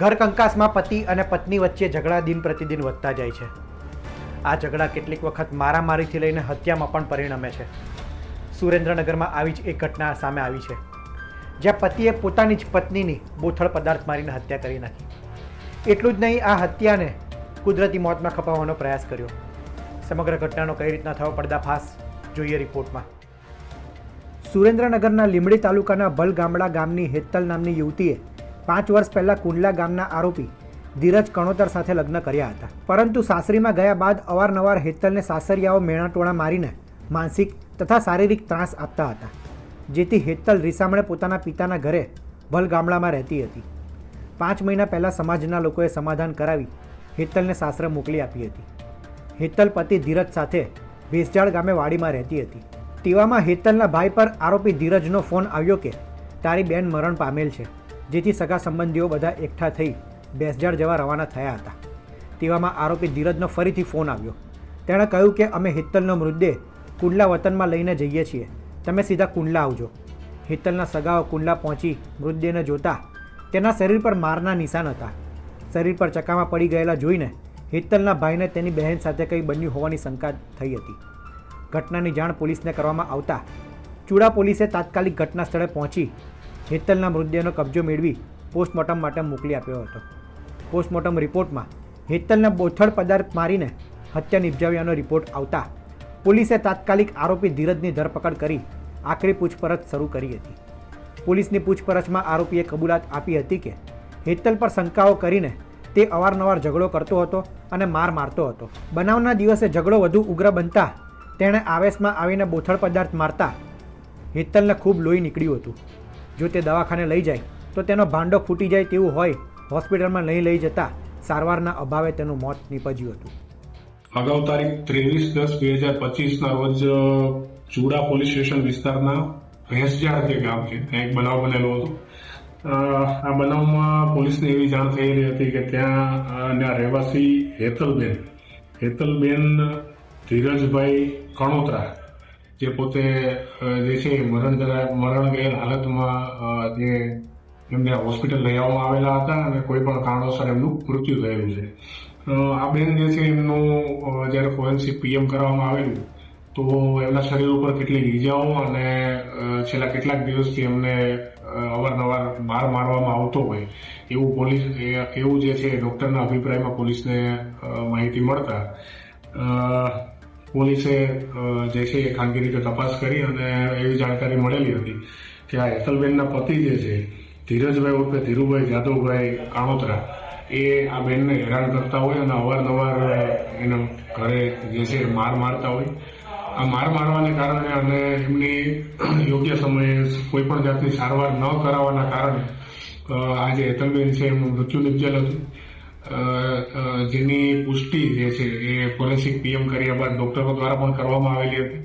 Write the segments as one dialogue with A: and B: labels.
A: ઘર કંકાસમાં પતિ અને પત્ની વચ્ચે ઝઘડા દિન પ્રતિદિન વધતા જાય છે. આ ઝઘડા કેટલીક વખત મારામારીથી લઈને હત્યામાં પણ પરિણમે છે. સુરેન્દ્રનગરમાં આવી જ એક ઘટના સામે આવી છે. જ્યાં પતિએ પોતાની જ પત્નીની બોથડ પદાર્થ મારીને હત્યા કરી નાખી. એટલું જ નહીં, આ હત્યાને કુદરતી મોતમાં ખપાવવાનો પ્રયાસ કર્યો. સમગ્ર ઘટનાનો કઈ રીતના થયો પર્દાફાશ, જોઈએ રિપોર્ટમાં. સુરેન્દ્રનગરના લીમડી તાલુકાના ભલ ગામડા ગામની હેતલ નામની યુવતીએ પાંચ વર્ષ પહેલાં કુંડલા ગામના આરોપી ધીરજ કણોતર સાથે લગ્ન કર્યા હતા. પરંતુ સાસરીમાં ગયા બાદ અવારનવાર હેતલને સાસરિયાઓ મેણાટોણા મારીને માનસિક તથા શારીરિક ત્રાસ આપતા હતા, જેથી હેતલ રીસામણે પોતાના પિતાના ઘરે ભલગામડામાં રહેતી હતી. પાંચ મહિના પહેલાં સમાજના લોકોએ સમાધાન કરાવી હેતલને સાસરે મોકલી આપી હતી. હેતલ પતિ ધીરજ સાથે ભેસજાળ ગામે વાડીમાં રહેતી હતી. તેવામાં હેતલના ભાઈ પર આરોપી ધીરજનો ફોન આવ્યો કે, તારી બેન મરણ પામેલ છે. જેથી સગા સંબંધીઓ બધા એકઠા થઈ બેસજાળ જવા રવાના થયા હતા. તેવામાં આરોપી ધીરજનો ફરીથી ફોન આવ્યો. તેણે કહ્યું કે અમે હિત્તલનો મૃતદેહ કુંડલા વતનમાં લઈને જઈએ છીએ. તમે સીધા કુંડલા આવજો. હિત્તલના સગાઓ કુંડલા પહોંચી મૃતદેહને જોતા તેના શરીર પર મારના નિશાન હતા. શરીર પર ચકામાં પડી ગયેલા જોઈને હિત્તલના ભાઈને તેની બહેન સાથે કંઈ બન્યું હોવાની શંકા થઈ હતી. ઘટનાની જાણ પોલીસને કરવામાં આવતા ચૂડા પોલીસે તાત્કાલિક ઘટના સ્થળે પહોંચી હેતલના મૃતદેહનો કબજો મેળવી પોસ્ટમોર્ટમ માટે મોકલી આપ્યો હતો. પોસ્ટમોર્ટમ રિપોર્ટમાં હેતલને બોથડ પદાર્થ મારીને હત્યા નિપજાવ્યાનો રિપોર્ટ આવતા પોલીસે તાત્કાલિક આરોપી ધીરજની ધરપકડ કરી આખરી પૂછપરછ શરૂ કરી હતી. પોલીસની પૂછપરછમાં આરોપીએ કબૂલાત આપી હતી કે હેતલ પર શંકાઓ કરીને તે અવારનવાર ઝઘડો કરતો હતો અને માર મારતો હતો. બનાવના દિવસે ઝઘડો વધુ ઉગ્ર બનતા તેણે આવેશમાં આવીને બોથડ પદાર્થ મારતા હેતલને ખૂબ લોહી નીકળ્યું હતું. જો તે દવાખાને લઈ જાય, તો તેનો ભાંડો ફૂટી જાય તેવું હોય, હોસ્પિટલમાં નહીં લઈ જતા સારવારના અભાવે તેનું મોત નીપજ્યું હતું.
B: અગાઉ તારીખ ત્રેવીસ દસ બે હજાર પચીસના રોજ ચુડા પોલીસ સ્ટેશન વિસ્તારના ભેંસજાળ જે ગામ છે, ત્યાં એક બનાવ બનેલો હતો. આ બનાવમાં પોલીસને એવી જાણ થયેલી હતી કે ત્યાં રહેવાસી હેતલબેન હેતલબેન ધીરજભાઈ કણોત્રા જે પોતે જે છે મરણ મરણ ગયેલ હાલતમાં જે એમને હોસ્પિટલ લઈ આવવામાં આવેલા હતા અને કોઈ પણ કારણોસર એમનું મૃત્યુ થયેલું છે. આ બેન જે છે એમનું જ્યારે ફોરેન્સિક પીએમ કરવામાં આવેલું, તો એમના શરીર ઉપર કેટલીક ઈજાઓ અને છેલ્લા કેટલાક દિવસથી એમને અવારનવાર માર મારવામાં આવતો હોય, એવું પોલીસ એવું જે છે ડૉક્ટરના અભિપ્રાયમાં પોલીસને માહિતી મળતા પોલીસે જે છે એ ખાનગી રીતે તપાસ કરી અને એવી જાણકારી મળેલી હતી કે આ હેતલબેનના પતિ જે છે, ધીરજભાઈ ઉર્ફે ધીરુભાઈ જાદવભાઈ કાણોતરા, એ આ બેનને હેરાન કરતા હોય અને અવારનવાર એના ઘરે જે છે માર મારતા હોય. આ માર મારવાને કારણે અને એમની યોગ્ય સમયે કોઈ પણ જાતની સારવાર ન કરાવવાના કારણે આ જે હેતલબેન છે એમનું મૃત્યુ નિપજેલ હતું. જેની પુષ્ટિ જે છે એ ફોરેન્સિક પીએમ કર્યા બાદ ડોક્ટરો દ્વારા પણ કરવામાં આવેલી હતી.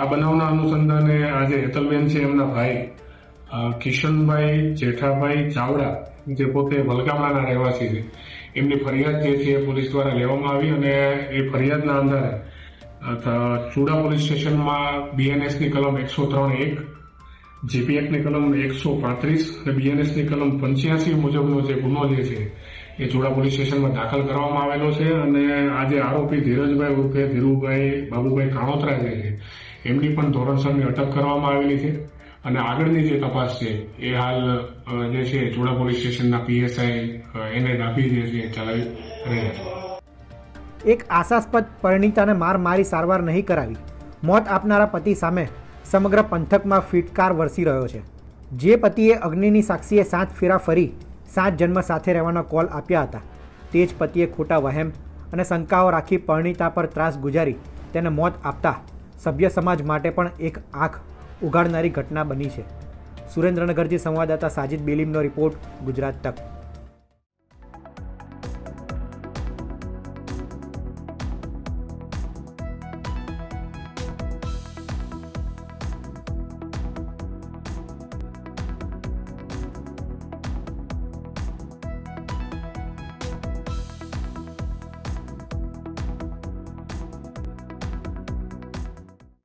B: આ બનાવના અનુસંધાને આજે હેતલબેન છે એમના ભાઈ કિશનભાઈ જેઠાભાઈ ચાવડા, જે પોતે વલગામડાના રહેવાસી છે. એમની ફરિયાદ જે છે એ પોલીસ દ્વારા લેવામાં આવી અને એ ફરિયાદના આધારે ચુડા પોલીસ સ્ટેશનમાં બીએનએસની કલમ એકસો ત્રણ એક જીપીએફની કલમ એકસો પાંત્રીસ અને બીએનએસની કલમ પંચ્યાસી મુજબનો જે ગુનો જે છે એ જોડા પોલીસ સ્ટેશનમાં દાખલ કરવામાં આવેલો છે અને આજે આરોપી ધીરજભાઈ ઉર્ફે ધીરુભાઈ બાબુભાઈ કાણોત્રા જે છે, એમની પણ ધોરણસરની અટક કરવામાં આવેલી છે. અને આગળની જે તપાસ છે, એ હાલ જે છે જોડા પોલીસ સ્ટેશનના પીએસઆઈ એને ડાભી જે છે, ચલાવી રહ્યા છે.
A: એક આશાસ્પદ પરિણીતાને માર મારી સારવાર નહીં કરાવી. મોત આપનારા પતિ સામે સમગ્ર પંથકમાં ફિટકાર વરસી રહ્યો છે. જે પતિએ અગ્નિની સાક્ષીએ સાત ફેરા ફરી સાત જન્મ સાથે રહેવાના કોલ આપ્યા હતા. તે જ પતિએ ખોટા વહેમ અને શંકાઓ રાખી પરણીતા પર ત્રાસ ગુજારી તેને મોત આપતા સભ્ય સમાજ માટે પણ એક આંખ ઉગાડનારી ઘટના બની છે. સુરેન્દ્રનગરથી સંવાદદાતા સાજિદ બેલીમનો રિપોર્ટ ગુજરાત તક.